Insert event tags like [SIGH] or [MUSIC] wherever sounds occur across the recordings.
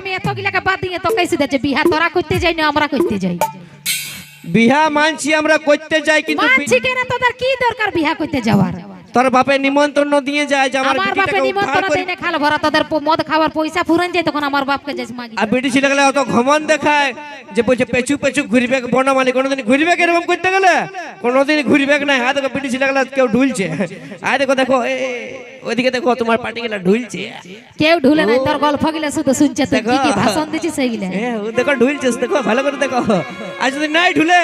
আমি এত গিলাকে বাদ দিয়ে তো কইছি যে বিহা তোরা করতে যাই না আমরা করতে যাই। বিহা মানছি আমরা করতে যাই কিন্তু মানছি কেন? তোদের কি দরকার বিহা করতে যাওয়ার? তোর বাপে নিমন্ত্রণ দিয়ে যায় যে আমার আমার বাপে নিমন্ত্রণ দেয় না খাল ভরা তোদের মদ খাওয়ার পয়সা ফুরান যায় তখন আমার বাপকে যাইস মাগি আর বিটি ছেলে গেলে অত ঘমন দেখায় যে বলছে পেছু পেছু ঘুরবে বনমালি কোনোদিন ঘুরবে এরকম করতে গেলে? কোনোদিন ঘুরবে না? হ্যাঁ দেখো বিটি ছেলে গেলে কেউ ঢুলছে। আর দেখো দেখো ওইদিকে দেখো তোমার পার্টি গেলা ঢুলছে। কেউ ঢুলে নাই তোর গল্প গিলা শুধু শুনছে তুই কি কি ভাষণ দিছিস সেইগুলা? দেখো ঢুলছে দেখো ভালো করে দেখো। আর যদি নাই ঢুলে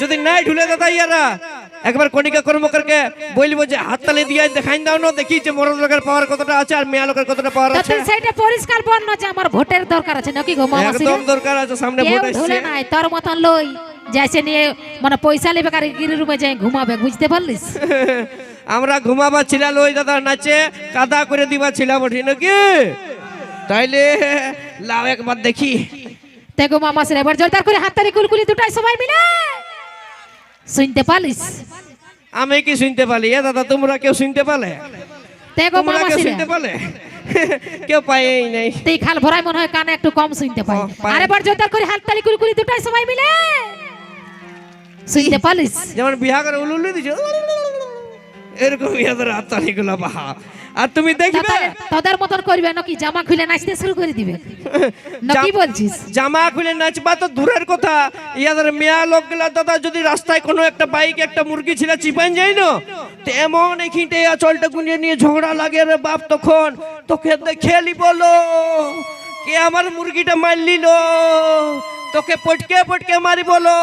যদি নাই ঢুলে দাদা ইয়ারা একবার কণিকা কর্মকারকে বলব যে হাততালি দিয়ে দেখাই দাও না দেখি যে মরদ লোকের পাওয়ার কতটা আছে আর মেয়া লোকের কতটা পাওয়ার আছে। সেইটা পরিষ্কার বল না যে আমার ভোটের দরকার আছে নাকি গো মামা একদম দরকার আছে সামনে ভোট আসছে। নাই তোর মতন লই যাইছে নিয়ে মানে পয়সা নেবে কার গিরি রুমে যাই ঘুমাবে বুঝতে পারলিস? [LAUGHS] আমরা ঘুমাবা ছিলাম ওই দাদা নাচে কাদা করে দিবা ছিলাম ওঠি নাকি? তাইলে লাও একবার দেখি। দেখো মামা সে এবার জলদার করে হাততালি কুলকুলি দুটাই সবাই মিলে। শুনতে পালিস? আমি কি শুনতে পালি? এ দাদা তোমরা কেউ শুনতে পালে? তোমরা মামা কেউ শুনতে পালে? কেউ পাইই নাই। তুই খাল ভরাই মনে হয় কানে একটু কম শুনতে পাই। আরে এবার জোরদার করে হাততালি কুলকুলি দুটাই সবাই মিলে। শুনতে পালিস? যেমন বিহা করে উলুলু দিছো। এরকম ইয়াদের হাততালি গুলা বাহা। আর তুমি দেখবে তোদের মতন করবে নাকি জামা খুলে নাচতে শুরু করে দিবে? নাকি বলছিস? জামা খুলে নাচবা তো দূরের কথা। ইয়াদের মেয়া লোকগুলা দাদা যদি রাস্তায় কোনো একটা বাইক একটা মুরগি ছিল চিপান যাই না? তো এমন এখিনটে চলটা গুনিয়ে নিয়ে ঝগড়া লাগে রে বাপ তখন। তোকে দেখে বলো কে আমার মুরগিটা মারলিল তোকে পটকে পটকে মারি বলো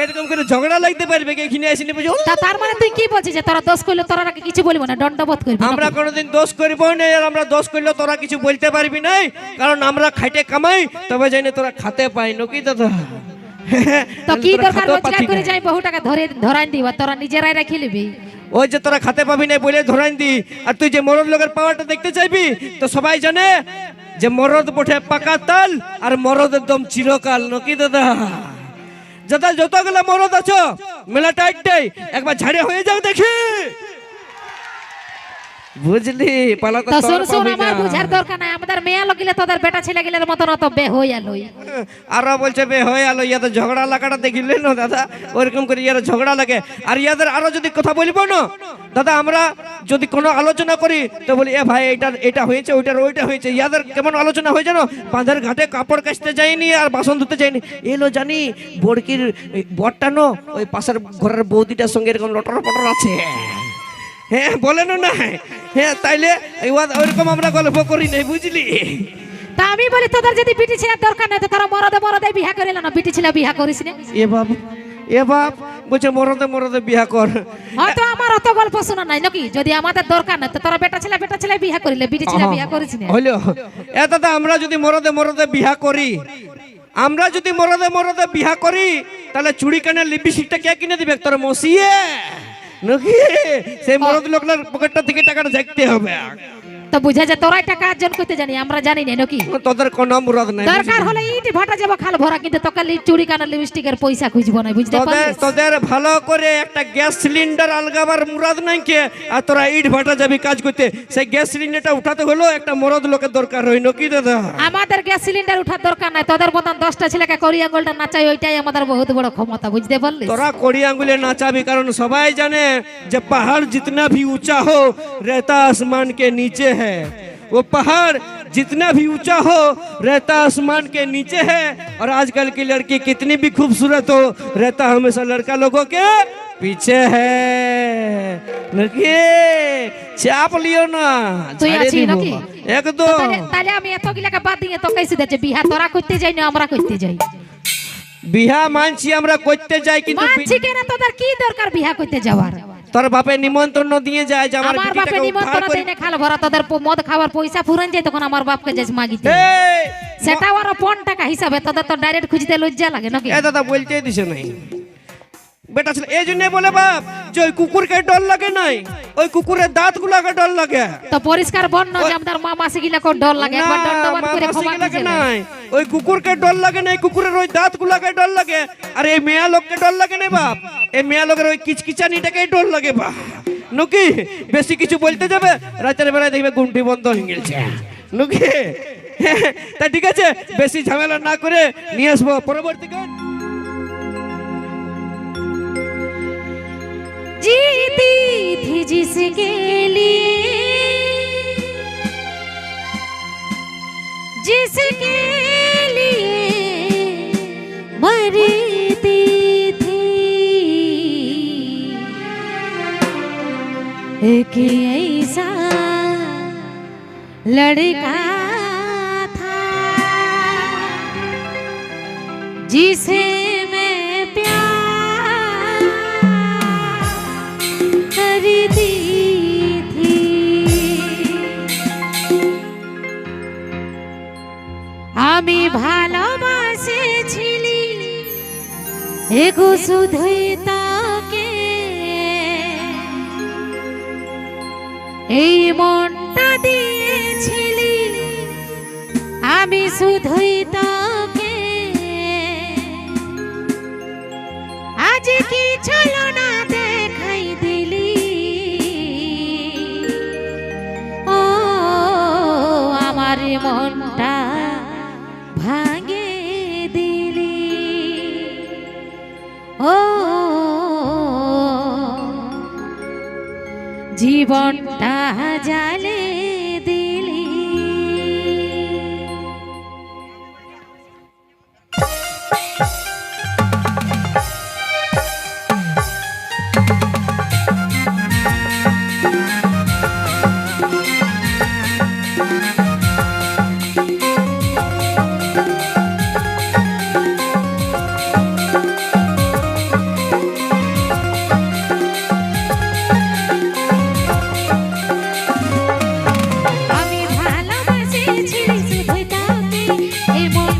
এরকম করে ঝগড়া লাগতে পারবে কি? এখানে আসিনি বুঝো তা তার মানে তুই কি বলছিস যে তোরা দোষ করলে তোরা নাকি কিছু বলব না? দণ্ডবোধ করবি আমরা? কোনোদিন দোষ করব না আর আমরা দোষ করলে তোরা কিছু বলতে পারবি না। কারণ আমরা খাইতে কামাই তবে জানি তোরা খাতে পাই নাকি দাদা? তো কি দরকার রোজগার করে যাই বহু টাকা ধরে ধরাই দিবা তোরা নিজেরাই রাখি নিবি। ওই যে তোরা খাতে পাবি না বলে ধরাই দি আর তুই যে মরদ লোকের পাওয়ারটা দেখতে চাইবি তো সবাই জানে যে মরদ বঠে পাকা তাল আর মরদ একদম চিরকাল নকি দাদা। দাদা, যতগুলো মরদ আছো মেলা একটাই একবার ঝাড়ে হয়ে যাও দেখি। বুঝলি? পালা তো শোন শোন আমার বুঝার দরকার নাই। আমাদের মেয়ে লগিলে তোদের বেটা ছেলে মতন অত বে হই আরও বলছে বে আলো ঝগড়া লাগাটা দেখিলে না দাদা। ওরকম করে ইয়ার ঝগড়া লাগে। আর ইয়াদের আরও যদি কথা বলব না দাদা আমরা যদি কোনো আলোচনা করি তো বলি এ ভাই এটা এটা হয়েছে ওইটার ওইটা হয়েছে। ইয়াদের কেমন আলোচনা হয়ে জানো বাঁধের ঘাটে কাপড় কাচতে যায়নি আর বাসন ধুতে যায়নি। এলো জানি বড়কির এই বরটা নো ওই পাশের ঘরের বৌদিটার সঙ্গে এরকম লটর পটর আছে। হ্যাঁ বলেন না হ্যাঁ তাইলে ওইরকম আমরা গল্প করি নাই বুঝলি? তা আমি বলি তোদের যদি বিটি ছেলের দরকার নাই তো তোরা মরদে মরদে বিহা করিল না? বিটি ছেলে বিহা করিস না? এ বাপ এ বাপ বলছে মরদে মরদে বিয়া কর। হয়তো আমার অত গল্প শোনা নাই নাকি? যদি আমাদের দরকার নাই তো তোরা বেটা ছেলে বেটা ছেলে বিহা করিলে বিটি ছেলে বিহা করিস না? হইল। এ দাদা আমরা যদি মরদে মরদে বিয়া করি আমরা যদি মরদে মরদে বিয়া করি তাহলে চুড়ি কানের লিপস্টিকটা কে কিনে দিবে? তোর মসিয়ে। করতে জানি আমরা তোদের খাল ভরা পয়সা একটা গ্যাস সিলিন্ডার নাই কে? আর তোরা ভাটা যাবি কাজ করতে। সেই গ্যাস উঠাতে একটা মরদ লোকের দরকার দাদা। আমাদের গ্যাস সিলিন্ডার উঠার দরকার নাই তোদের মতন 10টা ছেলেকে করি আঙ্গুলটা নাচাই ওইটাই আমাদের বহুত বড় ক্ষমতা বুঝতে পারলি? তোরা করি আঙ্গুলে নাচাবি কারণ সবাই জানে जाने जब पहाड़ जितना भी ऊंचा हो रहता आसमान के नीचे है वो पहाड़ जितना भी ऊंचा हो रहता आसमान के नीचे है और आजकल की लड़की कितनी भी खूबसूरत हो रहता हमेशा लड़का लोगों के पीछे है लड़की चाप लियो ना তুই झाड़े আছিস दी নাকি हो। তো एकदम তাহলে তাহলে আমি এত গিলাকে বাদ দিয়ে তো কেসে দিচ্ছে বিহা তোরা করতে যাই না আমরা করতে যাই বিহা মানছি আমরা করতে যাই কিন্তু বি- মানছি কেন তোদের কি দরকার বিহা করতে যাওয়ার তোর বাপে নিমন্ত্রণ দিয়ে যায় যে আমার আমার বাপে নিমন্ত্রণ দেয় না খাল ভরা তোদের মদ খাওয়ার পয়সা ফুরন যায় তখন আমার বাপকে যে মাগিতে সেটা ওরা পন টাকা হিসাবে তোদের তো ডাইরেক্ট খুঁজতে লজ্জা লাগে নাকি? এ দাদা বলতে দিছে নাই। বেটা ছিল এই জন্য বলে বাপ যে ওই কুকুরকে ডর লাগে নাই ওই কুকুরের দাঁত গুলাকে ডর লাগে। তো পরিষ্কার বল না যে আমাদের মা মাসি গিলাকে ডর লাগে ডর করে লাগে নাই ওই কুকুরকে ডর লাগে নাই কুকুরের ওই দাঁত গুলাকে ডর লাগে আর এই মেয়া লোককে ডর লাগে না বাপ এই মেয়া লোকের ওই কিচকিচানিটাকেই ডর লাগে বাপ। নুকি বেশি কিছু বলতে যাবে রাতের বেলায় দেখবে গুমটি বন্ধ হয়ে গেছে। নুকি হ্যাঁ, তা ঠিক আছে বেশি ঝামেলা না করে নিয়ে আসব পরবর্তী গান। जिसके लिए जिसके लिए मरती थी। एक ऐसा लड़का था जिसे আমি ভালোবাসেছিলি। এগো শুধুই তাকে। এই মনটা দিয়েছিলি। আমি শুধুই তাকে। আজ কি চলো না দেখাই দিলি। ও, আমার মন জীবনটা জালে дай Бог